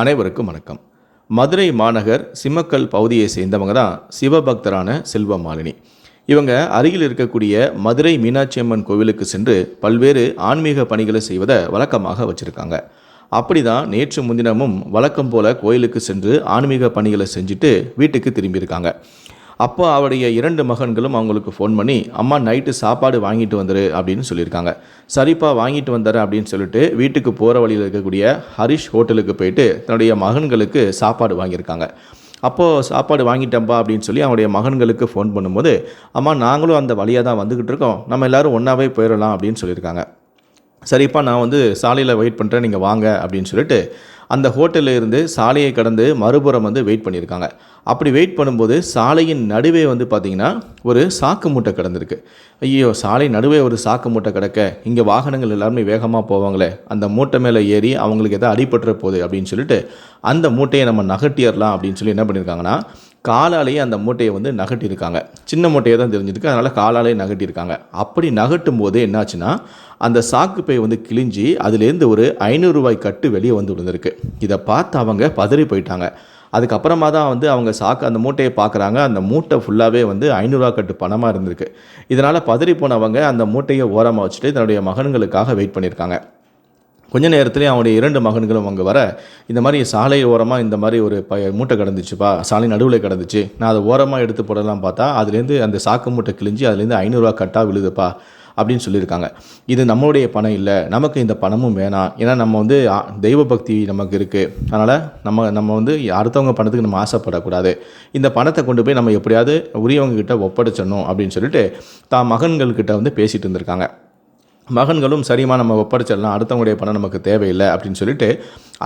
அனைவருக்கும் வணக்கம். மதுரை மாநகர் சிம்மக்கல் பகுதியை சேர்ந்தவங்க தான் சிவபக்தரான செல்வ மாலினி இவங்க அருகில் இருக்கக்கூடிய மதுரை மீனாட்சி அம்மன் கோவிலுக்கு சென்று பல்வேறு ஆன்மீக பணிகளை செய்வதை வழக்கமாக வச்சுருக்காங்க. அப்படிதான் நேற்று முன்தினமும் வழக்கம் போல கோயிலுக்கு சென்று ஆன்மீக பணிகளை செஞ்சுட்டு வீட்டுக்கு திரும்பியிருக்காங்க. அப்போ அவருடைய இரண்டு மகன்களும் அவங்களுக்கு ஃபோன் பண்ணி அம்மா நைட்டு சாப்பாடு வாங்கிட்டு வந்துரு அப்படின்னு சொல்லியிருக்காங்க. சரிப்பா வாங்கிட்டு வந்துடுறேன் அப்படின்னு சொல்லிட்டு வீட்டுக்கு போகிற வழியில் இருக்கக்கூடிய ஹரிஷ் ஹோட்டலுக்கு போயிட்டு தன்னுடைய மகன்களுக்கு சாப்பாடு வாங்கியிருக்காங்க. அப்போது சாப்பாடு வாங்கிட்டம்பா அப்படின்னு சொல்லி அவனுடைய மகன்களுக்கு ஃபோன் பண்ணும்போது அம்மா நாங்களும் அந்த வழியாக தான் வந்துக்கிட்டு இருக்கோம். நம்ம எல்லாரும் ஒன்றாவே போயிடலாம் அப்படின்னு சொல்லியிருக்காங்க. சரிப்பா நான் வந்து சாலையில் வெயிட் பண்ணுறேன் நீங்கள் வாங்க அப்படின்னு சொல்லிட்டு அந்த ஹோட்டலில் இருந்து சாலையை கடந்து மறுபுறம் வந்து வெயிட் பண்ணியிருக்காங்க. அப்படி வெயிட் பண்ணும்போது சாலையின் நடுவே வந்து பார்த்திங்கன்னா ஒரு சாக்கு மூட்டை கிடந்திருக்கு. ஐயோ சாலை நடுவே ஒரு சாக்கு மூட்டை கிடக்க இங்கே வாகனங்கள் எல்லாருமே வேகமாக போவாங்களே அந்த மூட்டை மேலே ஏறி அவங்களுக்கு எதாவது அடிபட்டுற போகுது அப்படின்னு சொல்லிட்டு அந்த மூட்டையை நம்ம நகட்டிடலாம் அப்படின்னு சொல்லி என்ன பண்ணியிருக்காங்கன்னா காலாலேயே அந்த மூட்டையை வந்து நகட்டியிருக்காங்க சின்ன மூட்டையை தான் தெரிஞ்சிருக்கு அதனால் காலாலேயே நகட்டியிருக்காங்க அப்படி நகட்டும் போது என்னாச்சுன்னா அந்த சாக்கு பை வந்து கிழிஞ்சி அதுலேருந்து ஒரு ஐநூறுரூவாய் கட்டு வெளியே வந்து விழுந்திருக்கு. இதை பார்த்து அவங்க பதறி போயிட்டாங்க. அதுக்கப்புறமா தான் வந்து அவங்க சாக்கு அந்த மூட்டையை பார்க்குறாங்க. அந்த மூட்டை ஃபுல்லாகவே வந்து ஐநூறுரூவா கட்டு பணமாக இருந்திருக்கு. இதனால் பதறி போனவங்க அந்த மூட்டையை ஓரமாக வச்சுட்டு தன்னுடைய மகன்களுக்காக வெயிட் பண்ணியிருக்காங்க. கொஞ்ச நேரத்துலேயே அவனுடைய இரண்டு மகன்களும் அங்கே வர இந்த மாதிரி சாலை ஓரமாக இந்த மாதிரி ஒரு ப மூட்டை கிடந்துச்சுப்பா சாலை நடுவில் கிடந்துச்சு நான் அதை ஓரமாக எடுத்து போடலாம் பார்த்தா அதுலேருந்து அந்த சாக்கு மூட்டை கிழிஞ்சு அதுலேருந்து ஐநூறுரூவா கட்டாக விழுதுப்பா அப்படின்னு சொல்லியிருக்காங்க. இது நம்மளுடைய பணம் இல்லை நமக்கு இந்த பணமும் வேணாம். ஏன்னா நம்ம வந்து ஆ, தெய்வ பக்தி நமக்கு இருக்குது அதனால் நம்ம நம்ம வந்து அடுத்தவங்க பணத்துக்கு நம்ம ஆசைப்படக்கூடாது. இந்த பணத்தை கொண்டு போய் நம்ம எப்படியாவது உரியவங்க கிட்ட ஒப்படைச்சிடணும் அப்படின்னு சொல்லிட்டு தான் மகன்கள்கிட்ட வந்து பேசிகிட்டு இருந்திருக்காங்க. மகன்களும் சரிமா நம்ம ஒப்படைச்சிடலாம். அடுத்தவங்களுடைய பணம் நமக்கு தேவையில்லை அப்படின்னு சொல்லிட்டு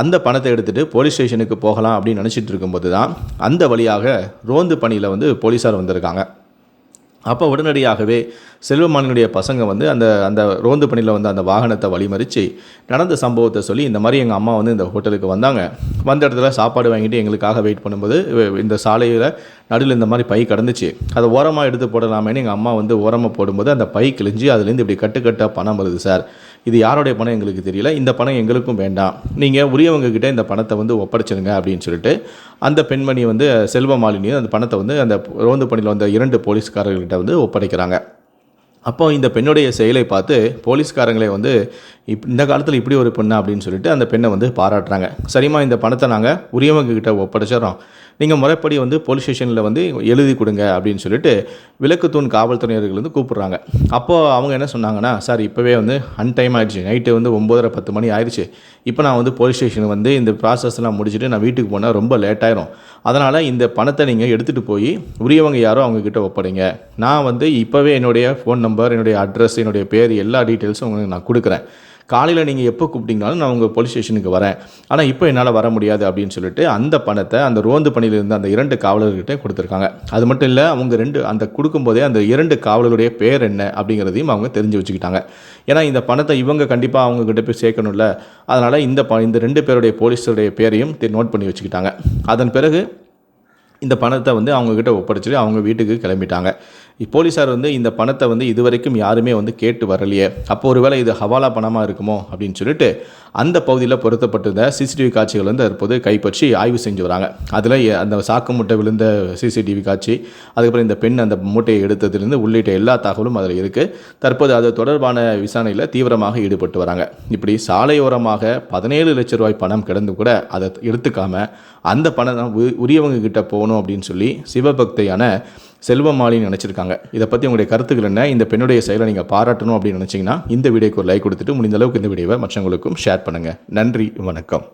அந்த பணத்தை எடுத்துகிட்டு போலீஸ் ஸ்டேஷனுக்கு போகலாம் அப்படின்னு நினச்சிட்டு இருக்கும்போது தான் அந்த வழியாக ரோந்து பணியில் வந்து போலீஸார் வந்திருக்காங்க. அப்போ உடனடியாகவே செல்வமானினுடைய பசங்க வந்து அந்த அந்த ரோந்து பணியில் வந்து அந்த வாகனத்தை வழிமறித்து நடந்த சம்பவத்தை சொல்லி இந்த மாதிரி எங்கள் அம்மா வந்து இந்த ஹோட்டலுக்கு வந்தாங்க. வந்த இடத்துல சாப்பாடு வாங்கிட்டு எங்களுக்காக வெயிட் பண்ணும்போது இந்த சாலையில் நடுவில் இந்த மாதிரி பை கடந்துச்சு. அதை ஓரமாக எடுத்து போடலாமேன்னு எங்கள் அம்மா வந்து ஓரமாக போடும்போது அந்த பை கிழிஞ்சு அதுலேருந்து இப்படி கட்டுக்கட்டாக பணம் வருது சார். இது யாருடைய பணம் எங்களுக்கு தெரியல. இந்த பணம் எங்களுக்கும் வேண்டாம். நீங்கள் உரியவங்கக்கிட்ட இந்த பணத்தை வந்து ஒப்படைச்சிருங்க அப்படின்னு சொல்லிட்டு அந்த பெண்மணி வந்து செல்வமாலினியும் அந்த பணத்தை வந்து அந்த ரோந்து பணியில் வந்த இரண்டு போலீஸ்காரர்கிட்ட வந்து ஒப்படைக்கிறாங்க. அப்போ இந்த பெண்ணுடைய செயலை பார்த்து போலீஸ்காரங்களே வந்து இப் இந்த காலத்தில் இப்படி ஒரு பெண்ணா அப்படின்னு சொல்லிட்டு அந்த பெண்ணை வந்து பாராட்டுறாங்க. சரிம்மா இந்த பணத்தை நாங்கள் உரியவங்க கிட்ட ஒப்படைச்சிடறோம். நீங்கள் முறைப்படி வந்து போலீஸ் ஸ்டேஷனில் வந்து எழுதி கொடுங்க அப்படின்னு சொல்லிட்டு விளக்குத்தூண் காவல்துறையினர்கள் வந்து கூப்பிட்றாங்க. அப்போது அவங்க என்ன சொன்னாங்கன்னா சார் இப்போவே வந்து அன்டைம் ஆயிடுச்சு. நைட்டு வந்து ஒம்போதரை பத்து மணி ஆயிடுச்சு. இப்போ நான் வந்து போலீஸ் ஸ்டேஷன் வந்து இந்த ப்ராசஸ்லாம் முடிச்சுட்டு நான் வீட்டுக்கு போனால் ரொம்ப லேட் ஆயிரும். அதனால் இந்த பணத்தை நீங்கள் எடுத்துகிட்டு போய் உரியவங்க யாரோ அவங்கக்கிட்ட ஒப்படைங்க. நான் வந்து இப்போவே என்னுடைய ஃபோன் நம்பர் என்னுடைய அட்ரஸ் என்னுடைய பேர் எல்லா டீட்டெயில்ஸும் உங்களுக்கு நான் கொடுக்குறேன். காலையில் நீங்கள் எப்போ கூப்பிட்டீங்கனாலும் நான் உங்கள் போலீஸ் ஸ்டேஷனுக்கு வரேன். ஆனால் இப்போ என்னால் வர முடியாது அப்படின்னு சொல்லிட்டு அந்த பணத்தை அந்த ரோந்து பணியில் இருந்த அந்த இரண்டு காவலர்கிட்ட கொடுத்துருக்காங்க. அது மட்டும் இல்லை அவங்க ரெண்டு அந்த கொடுக்கும்போதே அந்த இரண்டு காவலருடைய பேர் என்ன அப்படிங்கிறதையும் அவங்க தெரிஞ்சு வச்சுக்கிட்டாங்க. ஏன்னா இந்த பணத்தை இவங்க கண்டிப்பாக அவங்கக்கிட்ட போய் சேர்க்கணும்ல. அதனால் இந்த ப இந்த ரெண்டு பேருடைய போலீஸருடைய பேரையும் நோட் பண்ணி வச்சுக்கிட்டாங்க. அதன் பிறகு இந்த பணத்தை வந்து அவங்கக்கிட்ட ஒப்படைச்சிட்டு அவங்க வீட்டுக்கு கிளம்பிட்டாங்க. போலீஸார் வந்து இந்த பணத்தை வந்து இதுவரைக்கும் யாருமே வந்து கேட்டு வரலையே. அப்போ ஒருவேளை இது ஹவாலா பணமாக இருக்குமோ அப்படின்னு சொல்லிட்டு அந்த பகுதியில் பொருத்தப்பட்டிருந்த சிசிடிவி காட்சிகள் வந்து தற்போது கைப்பற்றி ஆய்வு செஞ்சு வராங்க. அதில் அந்த சாக்கு மூட்டை விழுந்த சிசிடிவி காட்சி அதுக்கப்புறம் இந்த பெண் அந்த மூட்டையை எடுத்ததுலேருந்து உள்ளிட்ட எல்லா தகவலும் அதில் இருக்குது தற்போது அது தொடர்பான விசாரணையில் தீவிரமாக ஈடுபட்டு வராங்க. இப்படி சாலையோரமாக பதினேழு லட்ச ரூபாய் பணம் கிடந்து கூட அதை எடுத்துக்காமல் அந்த பணம் உ- உரியவங்க கிட்ட போகணும் அப்படின்னு சொல்லி சிவபக்தையான செல்வமாலின்னு நினச்சிருக்காங்க. இதை பற்றி உங்களுடைய கருத்துக்கள் என்ன? இந்த பெண்ணுடைய செயலை நீங்கள் பாராட்டணும் அப்படின்னு நினச்சிங்கன்னா இந்த வீடியோக்கு ஒரு லைக் கொடுத்துட்டு முடிந்த அளவுக்கு இந்த வீடியோவை மற்றவங்களுக்கும் ஷேர் பண்ணுங்கள் நன்றி வணக்கம்.